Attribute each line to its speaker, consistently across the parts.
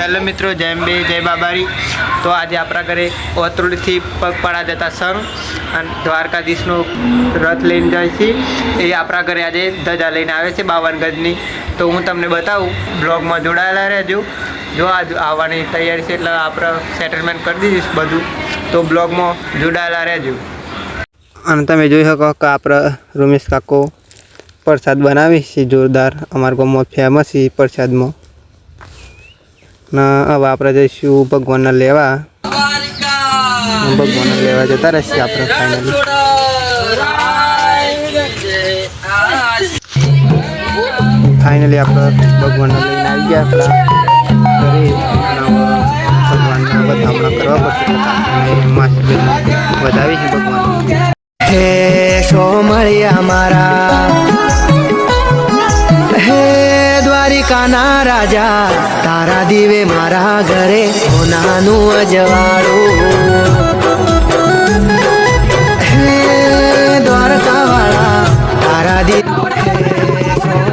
Speaker 1: Hello મિત્રો, જય બે જય બાબારી. તો આજે આપણા ઘરે ઓતરોડથી પગપાળા જતા સંઘ અને દ્વારકાધીશનો રથ લઈને જાય છે. એ આપણા ઘરે આજે ધજા લઈને આવે છે બાવન ગજની તો હું તમને બતાવું, બ્લોગમાં જોડાયેલા રહેજો. જો આજ આવવાની તૈયારી છે એટલે આપણે સેટલમેન્ટ કરી દઈશ બધું. તો બ્લોગમાં જોડાયેલા રહેજો. અને તમે જોઈ શકો કે આપણે રમેશ કાકો પ્રસાદ બનાવી છે, જોરદાર. અમારા ગામમાં ફેમસ છે પ્રસાદમાં. ના, હવે આપણે જઈશું ભગવાનને લેવા. ભગવાનને લેવા જતા રહેશે આપણે ફાઇનલી ફાઇનલી આપણે ભગવાનને લઈને આવી ગયા આપણા ઘરે. હવે ભગવાનના કરવા પડશે. માસી
Speaker 2: દ્વારિકાના રાજા, તારા દીવે મારા ઘરે સોનાનું અજવાળું. દ્વારકાવાળા, તારા દીવે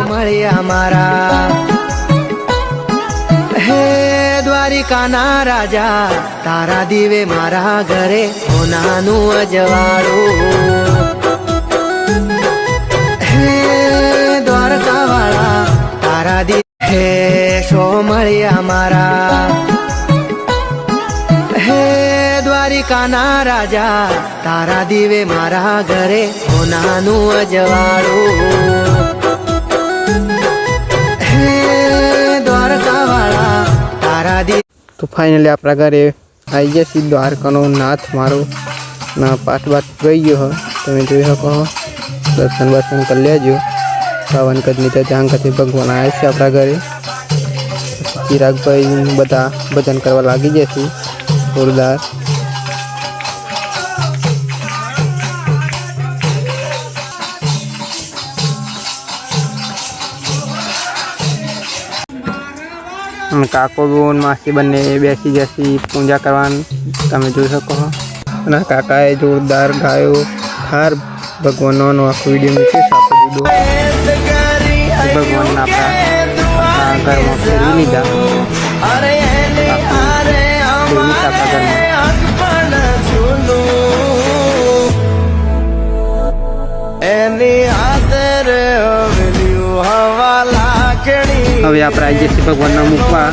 Speaker 2: મળ્યા મારા હે દ્વારિકાના રાજા, તારા દીવે મારા ઘરે સોનાનું અજવાળું. હે સોમળિયા મારા. હે દ્વારિકાના રાજા, તારા દીવે મારા ઘરે સોનાનું અજવાળું. હે દ્વારકાવાળા, તારા દી
Speaker 1: તો ફાઇનલી આપણા ઘરે આવી ગયા છીએ દ્વારકાનો નાથ મારો. ના, પાઠ બાઠ ગઈ ગયો તમે જોઈ શકો દર્શન બર્શન કરી લેજો. પાવન કદની ત્યાંથી ભગવાન આવ્યા છે આપણા ઘરે. ચિરાગભાઈ બધા ભજન કરવા લાગી છે. જોરદાર. કાકો બોન માસી બંને બેસી જશે પૂજા કરવાની. તમે જોઈ શકો અને કાકાએ જોરદાર ગાયો હાર ભગવાનનો આખો વીડિયો મૂક્યો છે આપણે જુદો ભગવાન આપણા ઘરમાં ફેરવી લીધા. ફેરવી આપણા ઘરમાં
Speaker 2: હવા
Speaker 1: આપણે આવી જઈએ ભગવાનના મૂકવા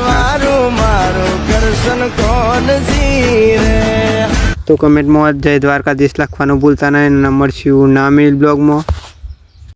Speaker 2: મારું મારું દર્શન કોણ જીરે
Speaker 1: તો કમેન્ટમાં જય દ્વારકાધીશ લખવાનું ભૂલતા નહીં નંબર મળશું ના મિલ બ્લોગમાં.